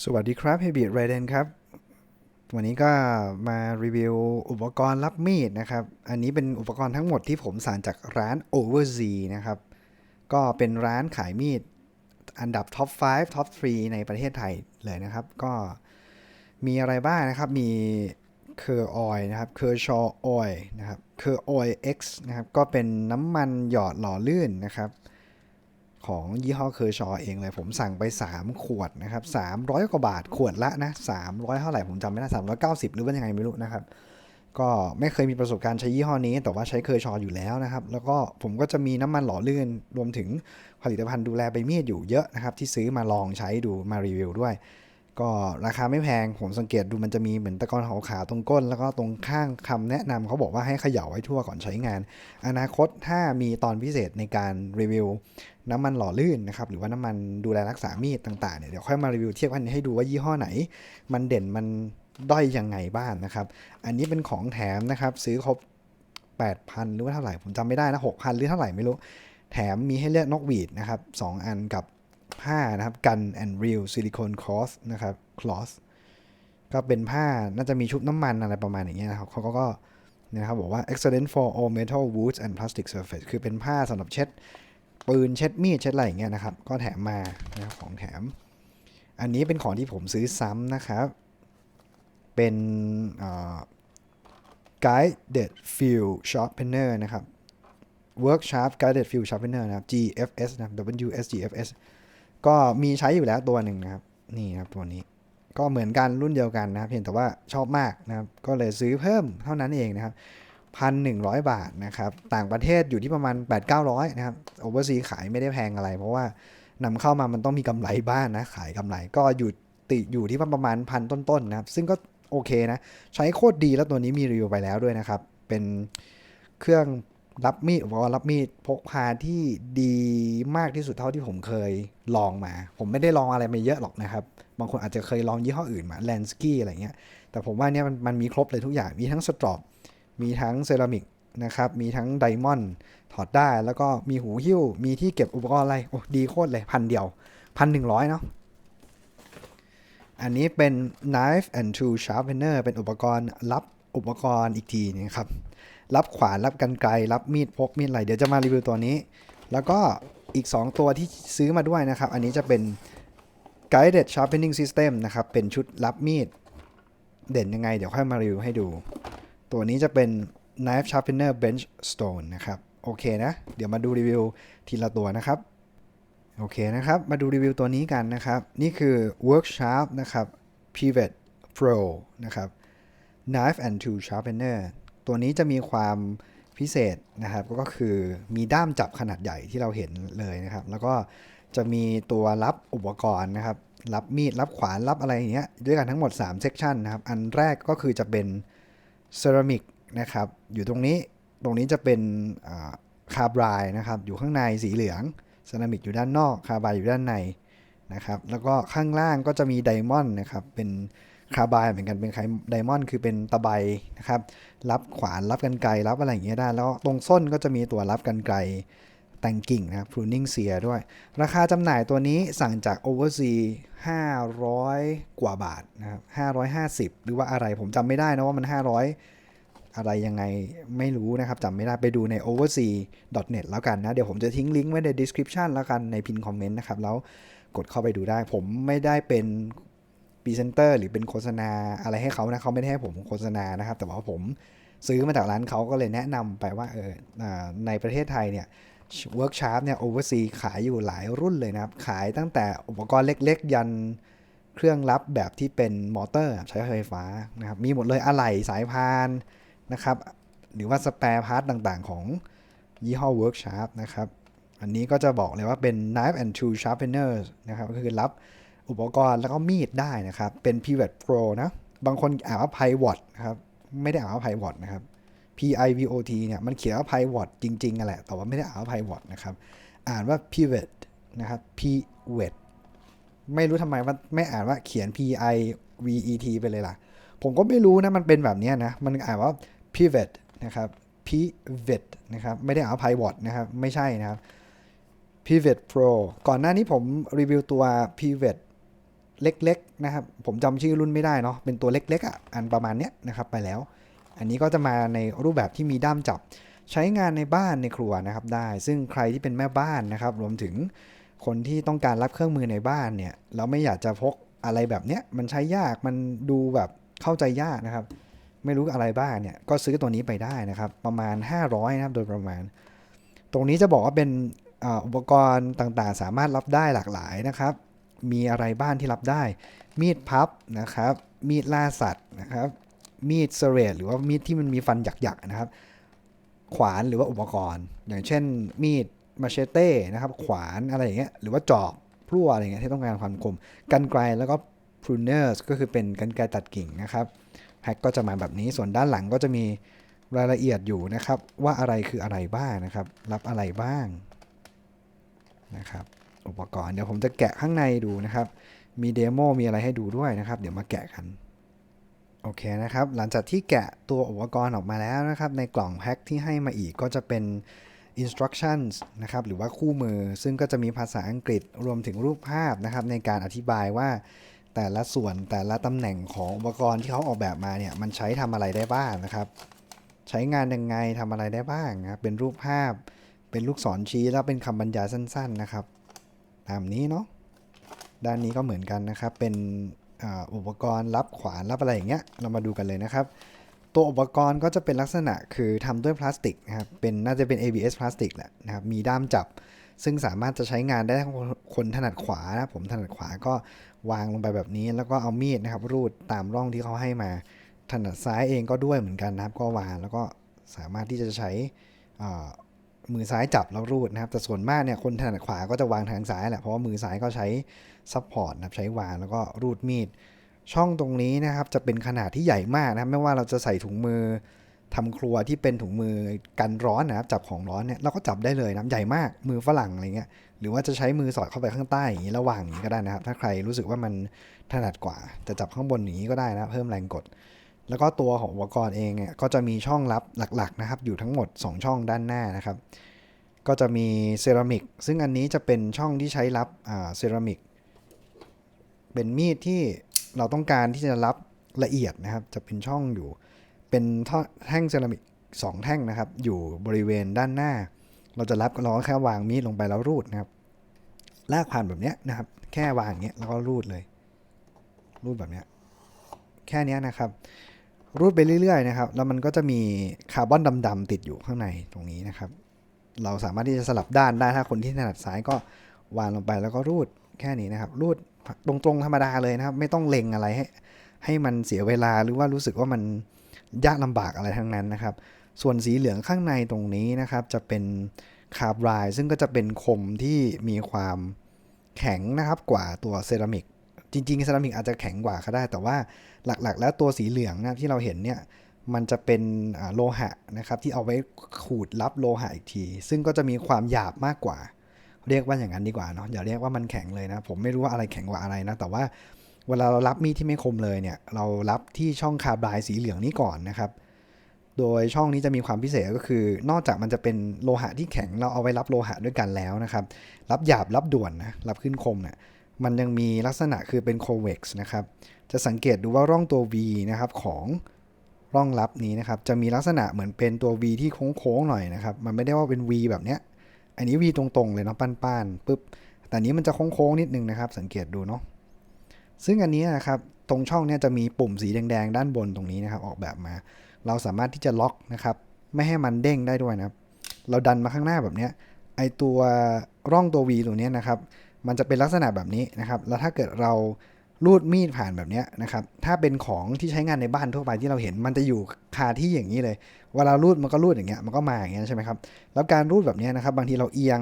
สวัสดีครับ h e b i t r a d e n ครับ วันนี้ก็มารีวิวอุปกรณ์รับมีดนะครับ อันนี้เป็นอุปกรณ์ทั้งหมดที่ผมสั่งจากร้าน Overz นะครับ ก็เป็นร้านขายมีดอันดับท็อป 5 ท็อป 3 ในประเทศไทยเลยนะครับ ก็มีอะไรบ้างนะครับ มีเคอร์ออยนะครับเคอร์ชอออยนะครับเคอร์ออย X นะครับ ก็เป็นน้ำมันหยอดหล่อลื่นนะครับ ของยี่ห้อเคอร์ชอเองเลย ผมสั่งไป 3 ขวดนะครับ300 กว่าบาทขวดละนะ 300 เท่าไหร่ผมจำไม่ได้ 390 หรือว่ายังไงไม่รู้นะครับ ก็ไม่เคยมีประสบการณ์ใช้ยี่ห้อนี้ แต่ว่าใช้เคอร์ชออยู่แล้วนะครับ แล้วก็ผมก็จะมีน้ำมันหล่อลื่น รวมถึงผลิตภัณฑ์ดูแลใบมีดอยู่เยอะนะครับ ที่ซื้อมาลองใช้ดูมารีวิวด้วย ก็ราคาไม่แพงผมสังเกตดูมันจะมีเหมือนตะกอนขาวๆตรงก้น แล้วก็ตรงข้างคำแนะนำเขาบอกว่าให้เขย่าไว้ทั่วก่อนใช้งาน อนาคตถ้ามีตอนพิเศษในการรีวิว น้ำมันหล่อลื่นนะครับหรือว่าน้ำมันดูแลรักษามีดต่างๆเนี่ยเดี๋ยวค่อยมารีวิวเทียบกันให้ดูว่ายี่ห้อไหน มันเด่นมันด้อยยังไงบ้างนะครับ อันนี้เป็นของแถมนะครับซื้อครบ8,000หรือว่าเท่าไหร่ผมจำไม่ได้นะ6,000หรือเท่าไหร่ไม่รู้ แถมมีให้เลือกนกหวีดนะครับ2อันกับ ผ้านะครับ กัน and real silicone cloth นะครับ cloth ก็เป็นผ้าน่าจะมีชุบน้ำมันอะไรประมาณอย่างเงี้ยนะครับเขาก็นะครับบอกว่า excellent for all metal woods and plastic surface คือเป็นผ้าสำหรับเช็ด ปืนเช็ดมีดเช็ดอะไรอย่างเงี้ยนะครับ ก็แถมมานะครับของแถม อันนี้เป็นของที่ผมซื้อซ้ำนะครับ เป็น guided field sharpener นะครับ work sharp guided field sharpener นะครับ GFS นะครับ WSGFS ก็มีใช้อยู่แล้วตัวหนึ่งนะครับ นี่นะครับตัวนี้ ก็เหมือนกันรุ่นเดียวกันนะครับ เพียงแต่ว่าชอบมากนะครับ ก็เลยซื้อเพิ่มเท่านั้นเองนะครับ1,100บาทนะครับ ต่างประเทศอยู่ที่ประมาณ8-900นะครับโอเวอร์ซีขายไม่ได้แพงอะไร เพราะว่านำเข้ามามันต้องมีกำไรบ้างนะ ขายกำไรก็อยู่ติอยู่ที่ประมาณพันต้นๆนะครับ ซึ่งก็โอเคนะ ใช้โคตรดีแล้วตัวนี้มีรีวิวไปแล้วด้วยนะครับ เป็นเครื่อง รับมีดอุปกรณ์รับมีดพกพาที่ดีมากที่สุดเท่าที่ผมเคยลองมา ผมไม่ได้ลองอะไรมาเยอะหรอกนะครับ บางคนอาจจะเคยลองยี่ห้ออื่นมาแลนสกี้อะไรเงี้ย แต่ผมว่าเนี่ยมันมันมีครบเลยทุกอย่าง มีทั้งสตรอปมีทั้งเซรามิกนะครับ มีทั้งไดมอนด์ถอดได้ แล้วก็มีหูหิ้ว มีที่เก็บอุปกรณ์อะไร โอ้ดีโคตรเลยพันเดียวพันหนึ่งร้อยเนาะ อันนี้เป็น knife and tool sharpener เป็นอุปกรณ์รับอุปกรณ์อีกทีนึงครับ รับขวานรับกันไกลรับมีดพกมีดอะไรเดี๋ยวจะมารีวิวตัวนี้ แล้วก็อีก 2 ตัวที่ซื้อมาด้วยนะครับ อันนี้จะเป็น guided sharpening system นะครับ เป็นชุดรับมีด เด่นยังไง เดี๋ยวค่อยมารีวิวให้ดู ตัวนี้จะเป็น knife sharpener bench stone นะครับ โอเคนะ เดี๋ยวมาดูรีวิวทีละตัวนะครับ โอเคนะครับ มาดูรีวิวตัวนี้กันนะครับ นี่คือ work sharp นะครับ pivot pro นะครับ knife and tool sharpener ตัวนี้จะมีความพิเศษนะครับก็คือมีด้ามจับขนาดใหญ่ที่เราเห็นเลยนะครับ แล้วก็จะมีตัวรับอุปกรณ์นะครับ รับมีดรับขวานรับอะไรอย่างเงี้ยด้วยกันทั้งหมด3เซกชันนะครับ อันแรกก็คือจะเป็นเซรามิกนะครับ อยู่ตรงนี้ตรงนี้จะเป็นคาบรายนะครับ อยู่ข้างในสีเหลืองเซรามิกอยู่ด้านนอกคาบรายอยู่ด้านในนะครับ แล้วก็ข้างล่างก็จะมีไดมอนด์นะครับเป็น คาบายเหมือนกันเป็นไคไดมอนด์คือเป็นตะไบนะครับ รับขวานรับกันไกลรับอะไรอย่างเงี้ยได้ แล้วตรงส้นก็จะมีตัวรับกันไกลแต่งกิ่งนะครับ pruning sear ด้วย ราคาจำหน่ายตัวนี้สั่งจาก Oversea 500 กว่าบาทนะครับ 550 หรือว่าอะไรผมจำไม่ได้นะว่ามัน 500 อะไรยังไงไม่รู้นะครับจำไม่ได้ไปดูใน oversea.net แล้วกันนะ เดี๋ยวผมจะทิ้งลิงก์ไว้ใน description แล้วกันในพินคอมเมนต์นะครับ แล้วกดเข้าไปดูได้ ผมไม่ได้เป็น พรีเซนเตอร์หรือเป็นโฆษณาอะไรให้เขานะเขาไม่ได้ให้ผมโฆษณานะครับ แต่ว่าผมซื้อมาจากร้านเขาก็เลยแนะนำไปว่าเออในประเทศไทยเนี่ย Work Sharp เนี่ย Oversea ขายอยู่หลายรุ่นเลยนะครับ ขายตั้งแต่อุปกรณ์เล็กๆ ยันเครื่องรับแบบที่เป็นมอเตอร์ใช้ไฟฟ้านะครับ มีหมดเลยอะไหล่สายพานนะครับ หรือว่าสแปร์พาร์ตต่างๆ ของยี่ห้อ Work Sharp นะครับ อันนี้ก็จะบอกเลยว่าเป็น knife and tool sharpener นะครับ ก็คือรับ อุปกรณ์แล้วก็มีดได้นะครับ เป็น pivot pro นะ บางคนอ่านว่า pivot นะครับ ไม่ได้อ่านว่า pivot นะครับ P I V O T เนี่ย มันเขียนว่า pivot จริงๆอะแหละ แต่ว่าไม่ได้อ่านว่า pivot นะครับ อ่านว่า pivot นะครับ pivot ไม่รู้ทำไมว่าไม่อ่านว่าเขียน P I V E T ไปเลยล่ะ ผมก็ไม่รู้นะ มันเป็นแบบนี้นะ มันอ่านว่า pivot นะครับ pivot นะครับ ไม่ได้อ่านว่า pivot นะครับ ไม่ใช่นะครับ pivot pro ก่อนหน้านี้ผมรีวิวตัว pivot เล็กๆนะครับ ผมจำชื่อรุ่นไม่ได้เนาะ เป็นตัวเล็กๆอะ อันประมาณเนี้ยนะครับไปแล้ว อันนี้ก็จะมาในรูปแบบที่มีด้ามจับ ใช้งานในบ้านในครัวนะครับได้ ซึ่งใครที่เป็นแม่บ้านนะครับ รวมถึงคนที่ต้องการรับเครื่องมือในบ้านเนี่ย เราไม่อยากจะพกอะไรแบบเนี้ย มันใช้ยาก มันดูแบบเข้าใจยากนะครับ ไม่รู้อะไรบ้างเนี่ย ก็ซื้อตัวนี้ไปได้นะครับ ประมาณ 500นะครับ โดยประมาณ ตรงนี้จะบอกว่าเป็นอุปกรณ์ต่างๆ สามารถรับได้หลากหลายนะครับ มีอะไรบ้างที่รับได้ มีดพับนะครับ มีดล่าสัตว์นะครับ มีดเสเรตหรือว่ามีดที่มันมีฟันหยักๆนะครับ ขวานหรือว่าอุปกรณ์ อย่างเช่น มีดมาเชเต้นะครับ ขวานอะไรอย่างเงี้ยหรือว่าจอบพลั่วอะไรเงี้ยที่ต้องการความคมกันไกลแล้วก็ pruners ก็คือเป็นกันไกรตัดกิ่งนะครับแพ็กก็จะมาแบบนี้ส่วนด้านหลังก็จะมีรายละเอียดอยู่นะครับ ว่าอะไรคืออะไรบ้างนะครับ รับอะไรบ้างนะครับ อุปกรณ์ เดี๋ยวผมจะแกะข้างในดูนะครับ มีเดโมมีอะไรให้ดูด้วยนะครับ เดี๋ยวมาแกะกันโอเคนะครับ หลังจากที่แกะตัวอุปกรณ์ออกมาแล้วนะครับ ในกล่องแพ็คที่ให้มาอีกก็จะเป็น instructions นะครับ หรือว่าคู่มือ ซึ่งก็จะมีภาษาอังกฤษรวมถึงรูปภาพนะครับ ในการอธิบายว่าแต่ละส่วนแต่ละตำแหน่งของอุปกรณ์ที่เขาออกแบบมาเนี่ยมันใช้ทำอะไรได้บ้างนะครับ ใช้งานยังไงทำอะไรได้บ้างนะเป็นรูปภาพ เป็นลูกศรชี้แล้วเป็นคำบรรยายสั้น ๆ นะครับ ตามนี้เนาะด้านนี้ก็เหมือนกันนะครับ เป็นอ,อุปกรณ์รับขวานรับอะไรอย่างเงี้ยเรามาดูกันเลยนะครับ ตัวอุปกรณ์ก็จะเป็นลักษณะคือทำด้วยพลาสติกนะครับเป็นน่าจะเป็น ABS พลาสติกแหละนะครับมีด้ามจับ ซึ่งสามารถจะใช้งานได้ทั้งคนถนัดขวานะผมถนัดขวาก็วางลงไปแบบนี้ แล้วก็เอามีดนะครับรูดตามร่องที่เขาให้มาถนัดซ้ายเองก็ด้วยเหมือนกันนะครับ ก็วางแล้วก็สามารถที่จะใช้อ่า มือซ้ายจับแล้วรูดนะครับ แต่ส่วนมากเนี่ยคนถนัดขวาก็จะวางทางซ้ายแหละ เพราะว่ามือซ้ายก็ใช้ซัพพอร์ตนะครับ ใช้วางแล้วก็รูดมีด ช่องตรงนี้นะครับจะเป็นขนาดที่ใหญ่มากนะครับ ไม่ว่าเราจะใส่ถุงมือทำครัวที่เป็นถุงมือกันร้อนนะครับ จับของร้อนเนี่ยเราก็จับได้เลยนะใหญ่มากมือฝรั่งอะไรเงี้ยหรือว่าจะใช้มือสอดเข้าไปข้างใต้อย่างนี้ระหว่างอย่างนี้ก็ได้นะครับ ถ้าใครรู้สึกว่ามันถนัดกว่า จะจับข้างบนอย่างนี้ก็ได้นะเพิ่มแรงกด แล้วก็ตัวของอุปกรณ์เองเนี่ยก็จะมีช่องรับหลักๆนะครับ อยู่ทั้งหมด 2 ช่องด้านหน้านะครับ ก็จะมีเซรามิกซึ่งอันนี้จะเป็นช่องที่ใช้รับเซรามิกเป็นมีดที่เราต้องการที่จะรับละเอียดนะครับ จะเป็นช่องอยู่ เป็นแท่งเซรามิกสองแท่งนะครับ อยู่บริเวณด้านหน้า เราจะรับก็เราแค่วางมีดลงไปแล้วรูดนะครับ ลากผ่านแบบเนี้ยนะครับ แค่วางอย่างเงี้ยแล้วก็รูดเลย รูดแบบเนี้ยแค่นี้นะครับ รูดไปเรื่อยๆนะครับ แล้วมันก็จะมีคาร์บอนดำๆติดอยู่ข้างในตรงนี้นะครับ เราสามารถที่จะสลับด้านได้ถ้าคนที่ถนัดซ้ายก็วางลงไปแล้วก็รูดแค่นี้นะครับ รูดตรงๆธรรมดาเลยนะครับ ไม่ต้องเล็งอะไรให้ให้มันเสียเวลาหรือว่ารู้สึกว่ามันยากลำบากอะไรทั้งนั้นนะครับ ส่วนสีเหลืองข้างในตรงนี้นะครับ จะเป็นคาร์บรายซึ่งก็จะเป็นคมที่มีความแข็งนะครับกว่าตัวเซรามิก จริงๆเซรามิกอาจจะแข็งกว่าก็ได้ แต่ว่าหลักๆ แล้วตัวสีเหลืองนะที่เราเห็นเนี่ยมันจะเป็นโลหะนะครับที่เอาไว้ขูดรับโลหะอีกที ซึ่งก็จะมีความหยาบมากกว่า เรียกว่าอย่างนั้นดีกว่าเนาะอย่าเรียกว่ามันแข็งเลยนะ ผมไม่รู้ว่าอะไรแข็งกว่าอะไรนะ แต่ว่าเวลาเรารับมีดที่ไม่คมเลยเนี่ย เรารับที่ช่องคาร์บายสีเหลืองนี้ก่อนนะครับ โดยช่องนี้จะมีความพิเศษก็คือ นอกจากมันจะเป็นโลหะที่แข็งเราเอาไว้รับโลหะด้วยกันแล้วนะครับ รับหยาบรับด่วนนะรับขึ้นคมเนี่ย มันยังมีลักษณะคือเป็น convex นะครับ จะสังเกตดูว่าร่องตัว V นะครับของร่องรับนี้นะครับ จะมีลักษณะเหมือนเป็นตัว V ที่โค้งๆหน่อยนะครับ มันไม่ได้ว่าเป็น V แบบเนี้ย อันนี้ V ตรงๆเลยเนาะป้านๆปุ๊บ แต่อันนี้มันจะโค้งๆนิดนึงนะครับ สังเกตดูเนาะ ซึ่งอันนี้นะครับ ตรงช่องเนี้ยจะมีปุ่มสีแดงๆ ด้านบนตรงนี้นะครับ ออกแบบมา เราสามารถที่จะล็อกนะครับ ไม่ให้มันเด้งได้ด้วยนะครับ เราดันมาข้างหน้าแบบเนี้ย ไอตัวร่องตัว V ตัวเนี้ยนะครับ มันจะเป็นลักษณะแบบนี้นะครับ แล้วถ้าเกิดเรารูดมีดผ่านแบบนี้นะครับ ถ้าเป็นของที่ใช้งานในบ้านทั่วไปที่เราเห็น มันจะอยู่คาที่อย่างนี้เลย เวลารูดมันก็รูดอย่างเงี้ย มันก็มาอย่างเงี้ยใช่ไหมครับ แล้วการรูดแบบนี้นะครับ บางทีเราเอียง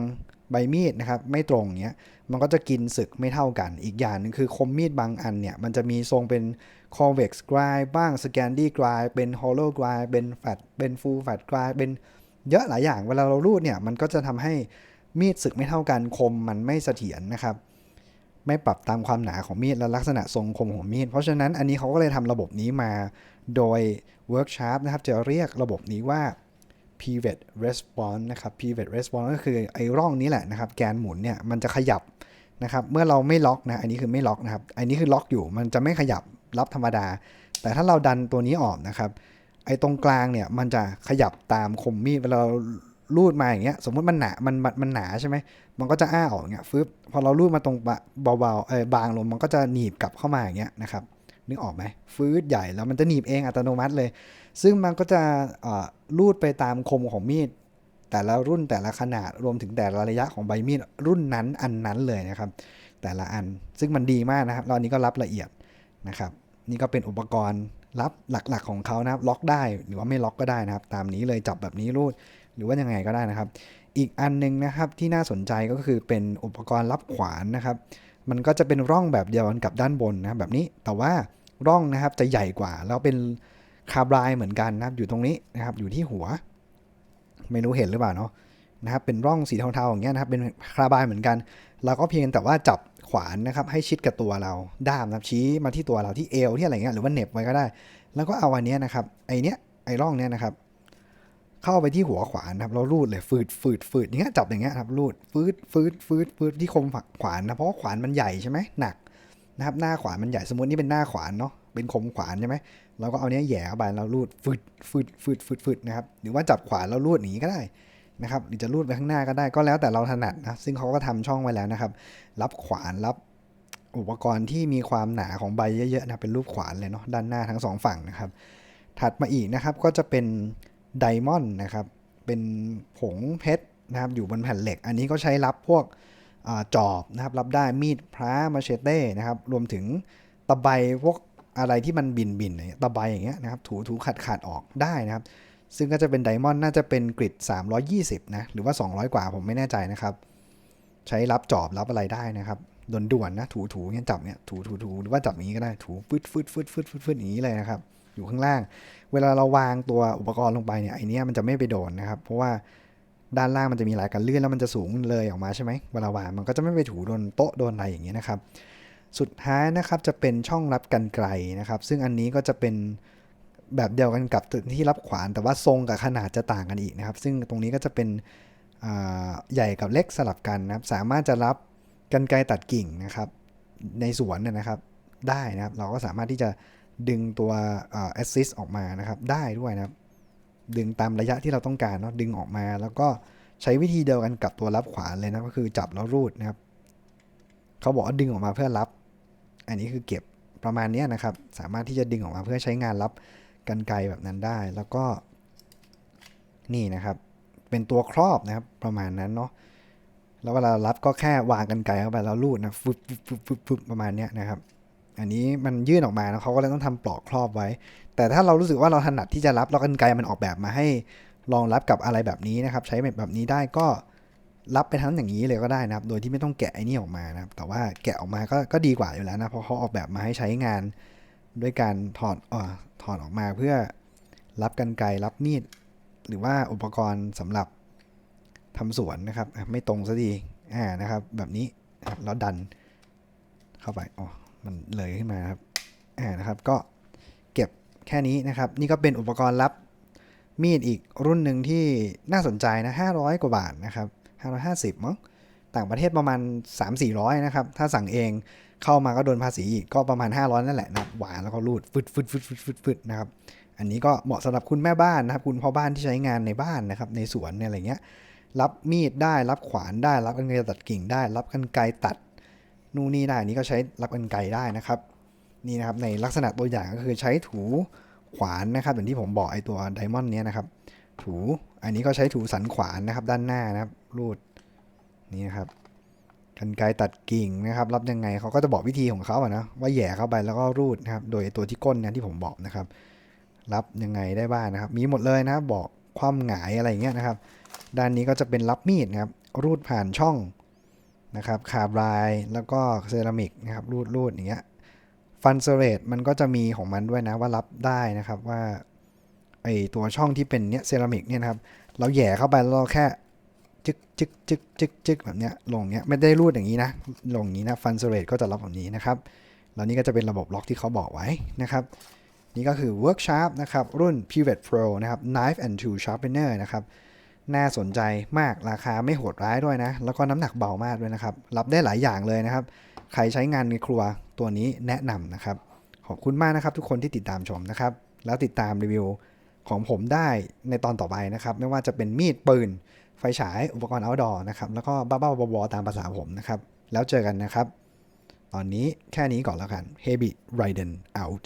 ใบมีดนะครับไม่ตรงเงี้ย มันก็จะกินศึกไม่เท่ากัน อีกอย่างหนึงคือคมมีดบางอันเนี่ย มันจะมีทรงเป็น convex grind บ้าง scandy grind เป็น hollow grind เป็น flat เป็น full flat grind เป็นเยอะหลายอย่าง เวลาเรารูดเนี่ย มันก็จะทำให้ มีดศึกไม่เท่ากันคมมันไม่เสถียรนะครับ ไม่ปรับตามความหนาของมีดและลักษณะทรงคมของมีด เพราะฉะนั้นอันนี้เขาก็เลยทำระบบนี้มา โดย Workshop นะครับจะเรียกระบบนี้ว่า pivot response นะครับ pivot response ก็คือไอ้ร่องนี้แหละนะครับ แกนหมุนเนี่ยมันจะขยับนะครับ เมื่อเราไม่ล็อกนะ อันนี้คือไม่ล็อกนะครับ อันนี้คือล็อกอยู่ มันจะไม่ขยับรับธรรมดา แต่ถ้าเราดันตัวนี้ออกนะครับ ไอ้ตรงกลางเนี่ยมันจะขยับตามคมมีดเวลาเรา ลูดมาอย่างเงี้ย สมมติมันหนามันมันมันหนาใช่ไหม มันก็จะอ้าออกเงี้ยฟึบพอเราลูดมาตรงเบาๆเออบางลงมันก็จะหนีบกลับเข้ามาอย่างเงี้ยนะครับนึกออกไหมฟืดใหญ่แล้วมันจะหนีบเองอัตโนมัติเลย ซึ่งมันก็จะลูดไปตามคมของมีด แต่ละรุ่นแต่ละขนาดรวมถึงแต่ละระยะของใบมีดรุ่นนั้นอันนั้นเลยนะครับ แต่ละอันซึ่งมันดีมากนะครับแล้วอันนี้ก็รับละเอียดนะครับ นี่ก็เป็นอุปกรณ์รับหลักๆของเขานะครับล็อกได้หรือว่าไม่ล็อกก็ได้นะครับ ตามนี้เลยจับแบบนี้รูด หรือว่ายังไงก็ได้นะครับ อีกอันหนึงนะครับที่น่าสนใจก็คือเป็นอุปกรณ์รับขวานนะครับ มันก็จะเป็นร่องแบบเดียวกันกับด้านบนนะครับแบบนี้แต่ว่าร่องนะครับจะใหญ่กว่า แล้วเป็นคาร์บายเหมือนกันนะครับ อยู่ตรงนี้นะครับ อยู่ที่หัว ไม่รู้เห็นหรือเปล่าเนาะนะครับเป็นร่องสีเทาๆอย่างเงี้ยนะครับเป็นคาร์บายเหมือนกัน เราก็เพียงแต่ว่าจับขวานนะครับให้ชิดกับตัวเราด้ามนะครับชี้มาที่ตัวเราที่เอวที่อะไรเงี้ยหรือว่าเหน็บไว้ก็ได้ แล้วก็เอาอันเนี้ยนะครับไอเนี้ยไอร่องเนี้ยนะครับ เข้าไปที่หัวขวานนะครับแล้วรูดเลยฟืดฟืดฟืดอย่างเงี้ยจับอย่างเงี้ยครับรูดฟืดฟืดฟืดฟืดที่คมฝักขวานนะเพราะว่าขวานมันใหญ่ใช่ไหมหนักนะครับหน้าขวานมันใหญ่สมมตินี่เป็นหน้าขวานเนาะเป็นคมขวานใช่ไหมเราก็เอาเนี้ยแหย่เข้าไปแล้วรูดฟืดฟืดฟืดฟืดฟืดนะครับหรือว่าจับขวานแล้วรูดอย่างนี้ก็ได้นะครับหรือจะรูดไปข้างหน้าก็ได้ก็แล้วแต่เราถนัดนะซึ่งเขาก็ทำช่องไว้แล้วนะครับ รับขวานรับอุปกรณ์ที่มีความหนาของใบเยอะๆนะเป็นรูปขวานเลยเนาะด้านหน้าทั้งสองฝั่งนะครับ ถัดมาอีกนะครับก็จะเป็น ไดมอนด์นะครับ เป็นผงเพชรนะครับอยู่บนแผ่นเหล็ก อันนี้ก็ใช้รับพวกอจอบนะครับ รับได้มีดพระมาเชเต้นะครับ รวมถึงตะไบพวกอะไรที่มันบินบินอย่างเงี้ยตะไบอย่างเงี้ยนะครับ ถูถูขัดขัดออกได้นะครับ ซึ่งก็จะเป็นไดมอนด์น่าจะเป็นกริด 320 นะ หรือว่า 200 กว่าผมไม่แน่ใจนะครับ ใช้รับจอบรับอะไรได้นะครับด่วนๆนะถูถูเงี้ยจับเนี่ยถูถูถูหรือว่าจับอย่างนี้ก็ได้ถูฟึดฟึดฟึดฟึดฟึดฟึดอย่างนี้เลยนะครับ อยู่ข้างล่าง เวลาเราวางตัวอุปกรณ์ลงไปเนี่ยไอเนี้ยมันจะไม่ไปโดนนะครับ เพราะว่าด้านล่างมันจะมีหลายการเลื่อนแล้วมันจะสูงเลยออกมาใช่ไหมเวลาวางมันก็จะไม่ไปถูโดนโต๊ะโดนอะไรอย่างเงี้ยนะครับ สุดท้ายนะครับจะเป็นช่องรับกันไกลนะครับ ซึ่งอันนี้ก็จะเป็นแบบเดียวกันกับที่รับขวาน แต่ว่าทรงกับขนาดจะต่างกันอีกนะครับ ซึ่งตรงนี้ก็จะเป็นใหญ่กับเล็กสลับกันนะครับ สามารถจะรับกันไกลตัดกิ่งนะครับ ในสวนนะนะครับได้นะครับ เราก็สามารถที่จะ ดึงตัวแอสซิสออกมานะครับ ได้ด้วยนะครับ ดึงตามระยะที่เราต้องการเนาะดึงออกมา แล้วก็ใช้วิธีเดียวกันกับตัวรับขวานเลยนะก็คือจับแล้วรูดนะครับเขาบอกว่าดึงออกมาเพื่อรับ อันนี้คือเก็บประมาณนี้นะครับ สามารถที่จะดึงออกมาเพื่อใช้งานรับกันไกลแบบนั้นได้ แล้วก็ นี่นะครับ เป็นตัวครอบนะครับ ประมาณนั้นเนาะแล้วเวลารับก็แค่วางกันไกลเข้าไปแล้วรูดนะฟึบฟึบฟึบฟึบประมาณนี้นะครับ อันนี้มันยื่นออกมานะเขาก็เลยต้องทำปลอกครอบไว้ แต่ถ้าเรารู้สึกว่าเราถนัดที่จะรับแล้วกันไกลมันออกแบบมาให้รองรับกับอะไรแบบนี้นะครับ ใช้แบบนี้ได้ก็รับไปทั้งอย่างนี้เลยก็ได้นะครับ โดยที่ไม่ต้องแกะไอ้นี่ออกมานะครับ แต่ว่าแกะออกมาก็ก็ดีกว่าอยู่แล้วนะ เพราะเขาออกแบบมาให้ใช้งาน ด้วยการถอดอ่อถอดออกมาเพื่อรับกันไกลรับมีด หรือว่าอุปกรณ์สำหรับทำสวนนะครับ ไม่ตรงซะดีอ่านะครับ แบบนี้นะครับแล้วดันเข้าไปอ๋อ มันเลยขึ้นมาครับอ่านะครับ ก็เก็บแค่นี้นะครับ นี่ก็เป็นอุปกรณ์รับมีดอีกรุ่นหนึ่งที่น่าสนใจนะ 500 กว่าบาทนะครับ 550มั้งต่างประเทศประมาณ 3-400 นะครับ ถ้าสั่งเองเข้ามาก็โดนภาษีอีกก็ประมาณ 500 นั่นแหละนะหวานแล้วก็รูดฟึดฟึดฟึดฟึดฟึดฟึดนะครับ อันนี้ก็เหมาะสำหรับคุณแม่บ้านนะครับ คุณพ่อบ้านที่ใช้งานในบ้านนะครับ ในสวนเนี่ยอะไรเงี้ย รับมีดได้รับขวานได้รับกันไกตัดกิ่งได้ รับกันไกตัด นู่นนี่ได้อันนี้ก็ใช้รับกันไกรได้นะครับ นี่นะครับในลักษณะตัวอย่างก็คือใช้ถูขวานนะครับอย่างที่ผมบอกไอตัวไดมอนด์เนี้ยนะครับ ถูอันนี้ก็ใช้ถูสันขวานนะครับ ด้านหน้านะครับรูดนี่นะครับกันไกตัดกิ่งนะครับ รับยังไงเขาก็จะบอกวิธีของเขาอะนะว่าแย่เข้าไปแล้วก็รูดนะครับ โดยตัวที่ก้นเนี่ยที่ผมบอกนะครับ รับยังไงได้บ้างนะครับ มีหมดเลยนะบบอกความหงายอะไรเงี้ยนะครับ ด้านนี้ก็จะเป็นรับมีดนะครับ รูดผ่านช่อง นะครับคาบรายแล้วก็เซรามิกนะครับรูดรูดอย่างเงี้ยฟันเซเรตมันก็จะมีของมันด้วยนะว่ารับได้นะครับว่าไอตัวช่องที่เป็นเนี้ยเซรามิกเนี่ยนะครับเราแย่เข้าไปแล้วเราแค่จึกจึกจึกจึกจึกแบบเนี้ยลงเนี้ยไม่ได้รูดอย่างนี้นะลงอย่างนี้นะฟันเซเรตก็จะรับแบบนี้นะครับแล้วนี่ก็จะเป็นระบบล็อกที่เขาบอกไว้นะครับ นี่ก็คือ Work Sharp นะครับรุ่น Pivot Pro นะครับ Knife and Tool Sharpener นะครับ น่าสนใจมากราคาไม่โหดร้ายด้วยนะ แล้วก็น้ำหนักเบามากด้วยนะครับ รับได้หลายอย่างเลยนะครับ ใครใช้งานในครัวตัวนี้แนะนำนะครับ ขอบคุณมากนะครับทุกคนที่ติดตามชมนะครับ แล้วติดตามรีวิวของผมได้ในตอนต่อไปนะครับ ไม่ว่าจะเป็นมีดปืน ไฟฉายอุปกรณ์ outdoor นะครับ แล้วก็บ้าๆบอๆตามภาษาผมนะครับ แล้วเจอกันนะครับ ตอนนี้แค่นี้ก่อนแล้วกัน Heavy Raiden out